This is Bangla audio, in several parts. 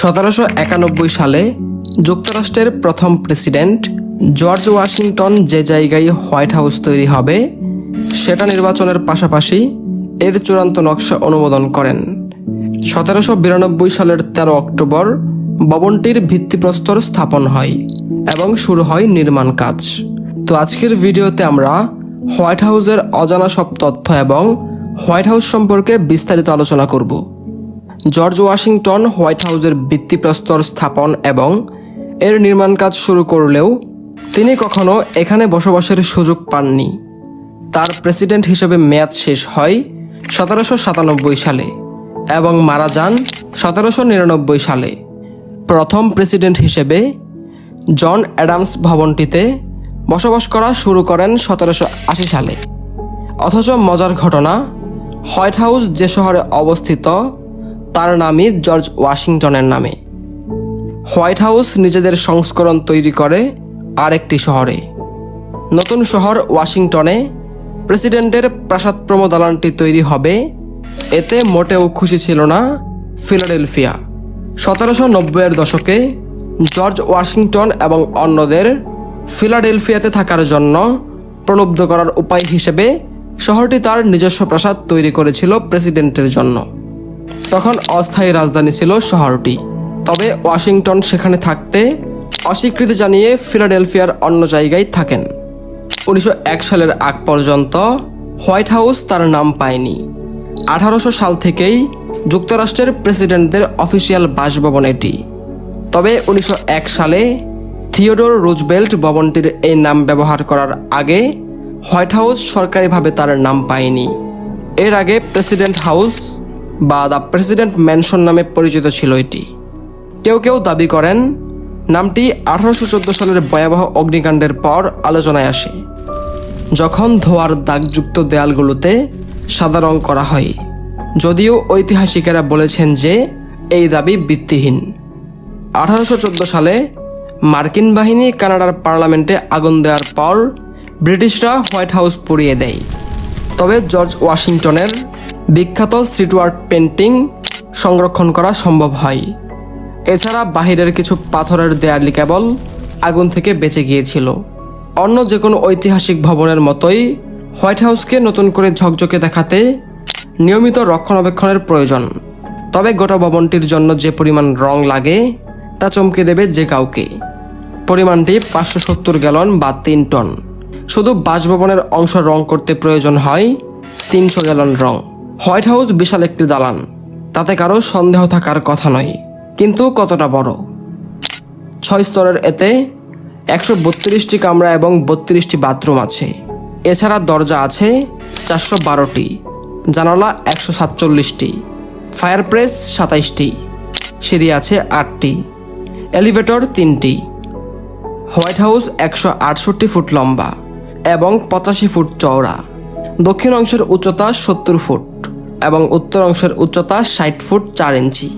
সতেরোশো একানব্বই সালে যুক্তরাষ্ট্রের প্রথম প্রেসিডেন্ট জর্জ ওয়াশিংটন যে জায়গায় হোয়াইট হাউস তৈরি হবে, সেটা নির্বাচনের পাশাপাশি এর চূড়ান্ত নকশা অনুমোদন করেন। সতেরোশো বিরানব্বই সালের তেরো অক্টোবর ভবনটির ভিত্তিপ্রস্তর স্থাপন হয় এবং শুরু হয় নির্মাণ কাজ। তো আজকের ভিডিওতে আমরা হোয়াইট হাউসের অজানা সব তথ্য এবং হোয়াইট হাউস সম্পর্কে বিস্তারিত আলোচনা করব। জর্জ ওয়াশিংটন হোয়াইট হাউসের ভিত্তিপ্রস্তর স্থাপন এবং এর নির্মাণ কাজ শুরু করলেও তিনি কখনো এখানে বসবাসের সুযোগ পাননি। তার প্রেসিডেন্ট হিসেবে মেয়াদ শেষ হয় সতেরোশো সাতানব্বই সালে এবং মারা যান সতেরোশো নিরানব্বই সালে। প্রথম প্রেসিডেন্ট হিসেবে জন অ্যাডামস ভবনটিতে বসবাস করা শুরু করেন সতেরোশো আশি সালে। অথচ মজার ঘটনা, হোয়াইট হাউস যে শহরে অবস্থিত তার নামই জর্জ ওয়াশিংটনের নামে। হোয়াইট হাউস নিজেদের সংস্করণ তৈরি করে আরেকটি শহরে। নতুন শহর ওয়াশিংটনে প্রেসিডেন্টের প্রাসাদপ্রম দালানটি তৈরি হবে। এতে মোটেও খুশি ছিল না ফিলাডেলফিয়া। সতেরোশো নব্বইয়ের দশকে জর্জ ওয়াশিংটন এবং অন্যদের ফিলাডেলফিয়াতে থাকার জন্য প্রলুব্ধ করার উপায় হিসেবে শহরটি তার নিজস্ব প্রাসাদ তৈরি করেছিল প্রেসিডেন্টের জন্য। তখন অস্থায়ী রাজধানী ছিল শহরটি। তবে ওয়াশিংটন সেখানে থাকতে অস্বীকৃতি জানিয়ে ফিলাডেলফিয়ার অন্য জায়গায় থাকেন। উনিশশো এক সালের আগ পর্যন্ত হোয়াইট হাউস তার নাম পায়নি। আঠারোশো সাল থেকেই যুক্তরাষ্ট্রের প্রেসিডেন্টদের অফিসিয়াল বাসভবন এটি। তবে উনিশশো এক সালে থিওডোর রুজবেল্ট ভবনটির এই নাম ব্যবহার করার আগে হোয়াইট হাউস সরকারিভাবে তার নাম পায়নি। এর আগে প্রেসিডেন্ট হাউস বা দ্য প্রেসিডেন্ট ম্যানশন নামে পরিচিত ছিল এটি। কেউ কেউ দাবি করেন, নামটি আঠারোশো চোদ্দ সালের ভয়াবহ অগ্নিকাণ্ডের পর আলোচনায় আসে, যখন ধোয়ার দাগযুক্ত দেয়ালগুলোতে সাদা রং করা হয়। যদিও ঐতিহাসিকেরা বলেছেন যে এই দাবি ভিত্তিহীন। আঠারোশো চোদ্দ সালে মার্কিন বাহিনী কানাডার পার্লামেন্টে আগুন দেওয়ার পর ব্রিটিশরা হোয়াইট হাউস পুড়িয়ে দেয়। তবে জর্জ ওয়াশিংটনের বিখ্যাত সিটওয়ার্ড পেন্টিং সংরক্ষণ করা সম্ভব হয়। এছাড়া বাহিরের কিছু পাথরের দেয়ালি কেবল আগুন থেকে বেঁচে গিয়েছিল। অন্য যে কোনো ঐতিহাসিক ভবনের মতোই হোয়াইট হাউসকে নতুন করে ঝকঝকে দেখাতে নিয়মিত রক্ষণাবেক্ষণের প্রয়োজন। তবে গোটা ভবনটির জন্য যে পরিমাণ রং লাগে, তা চমকে দেবে যে কাউকে। পরিমাণটি পাঁচশো সত্তর গ্যালন বা তিন টন। শুধু বাসভবনের অংশ রং করতে প্রয়োজন হয় তিনশো গ্যালন রং। হোয়াইট হাউস বিশাল একটি দালান। তাতে কারও সন্দেহ থাকার কথা নয়, কিন্তু কতটা বড়? ছয় স্তরের এতে একশো বত্রিশটি কামরা এবং বত্রিশটি বাথরুম আছে। এছাড়া দরজা আছে চারশো বারোটি, জানালা একশো সাতচল্লিশটি, ফায়ারপ্রেস সাতাইশটি, সিঁড়ি আছে আটটি, এলিভেটর তিনটি। হোয়াইট হাউস একশো আটষট্টি ফুট লম্বা এবং পঁচাশি ফুট চওড়া। দক্ষিণ অংশের উচ্চতা সত্তর ফুট। এবং উত্তর অংশের উচ্চতা ষাট ফুট চার ইঞ্চি।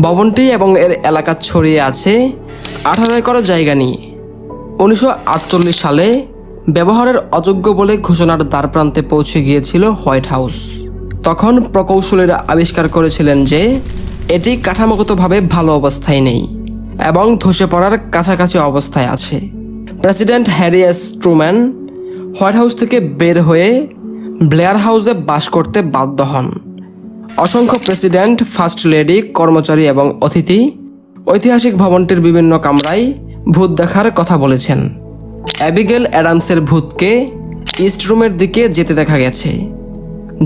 ভবনটি এবং এর এলাকা ছড়িয়ে আছে আঠারো একর জায়গা নিয়ে। উনিশশো আটচল্লিশ সালে ব্যবহারের অযোগ্য বলে ঘোষণার দ্বারপ্রান্তে পৌঁছে গিয়েছিল হোয়াইট হাউস। তখন প্রকৌশলীরা আবিষ্কার করেছিলেন যে এটি কাঠামোগতভাবে ভালো অবস্থায় নেই এবং ধসে পড়ার কাছাকাছি অবস্থায় আছে। President Harry S Truman White House থেকে বের হয়ে ব্লেয়ার হাউসে বাস করতে বাধ্য হন। অসংখ্য প্রেসিডেন্ট, ফার্স্ট লেডি, কর্মচারী এবং অতিথি ঐতিহাসিক ভবনটির বিভিন্ন কামরায় ভূত দেখার কথা বলেছেন। অ্যাবিগেল অ্যাডামসের ভূতকে ইস্ট রুমের দিকে যেতে দেখা গেছে,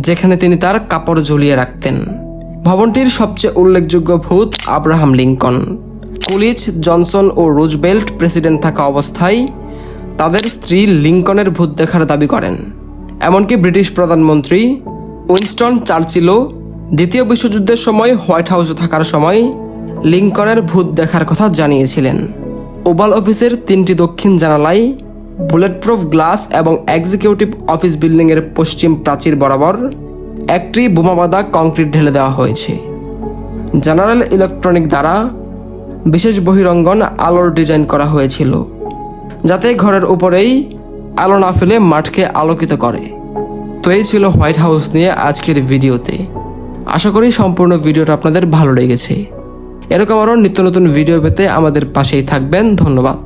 যেখানে তিনি তার কাপড় ঝুলিয়ে রাখতেন। ভবনটির সবচেয়ে উল্লেখযোগ্য ভূত আব্রাহাম লিঙ্কন কুলিচ, জনসন ও রুজবেল্ট প্রেসিডেন্ট থাকা অবস্থায় তাদের স্ত্রী লিঙ্কনের ভূত দেখার দাবি করেন। এমনকি ব্রিটিশ প্রধানমন্ত্রী উইনস্টন চার্চিলও দ্বিতীয় বিশ্বযুদ্ধের সময় হোয়াইট হাউসে থাকার সময় লিঙ্কনের ভূত দেখার কথা জানিয়েছিলেন। ওভাল অফিসের তিনটি দক্ষিণ জানালায় বুলেট প্রুফ গ্লাস এবং এক্সিকিউটিভ অফিস বিল্ডিংয়ের পশ্চিম প্রাচীর বরাবর একটি বোমাবাদা কংক্রিট ঢেলে দেওয়া হয়েছে। জেনারেল ইলেকট্রনিক দ্বারা বিশেষ বহিরঙ্গন আলোর ডিজাইন করা হয়েছিল, যাতে ঘরের উপরেই আলো না ফেলে মাঠকে আলোকিত করে। তো এই ছিল হোয়াইট হাউস নিয়ে আজকের ভিডিওতে। আশা করি সম্পূর্ণ ভিডিওটা আপনাদের ভালো লেগেছে। এরকম আরও নিত্য নতুন ভিডিও পেতে আমাদের পাশেই থাকবেন। ধন্যবাদ।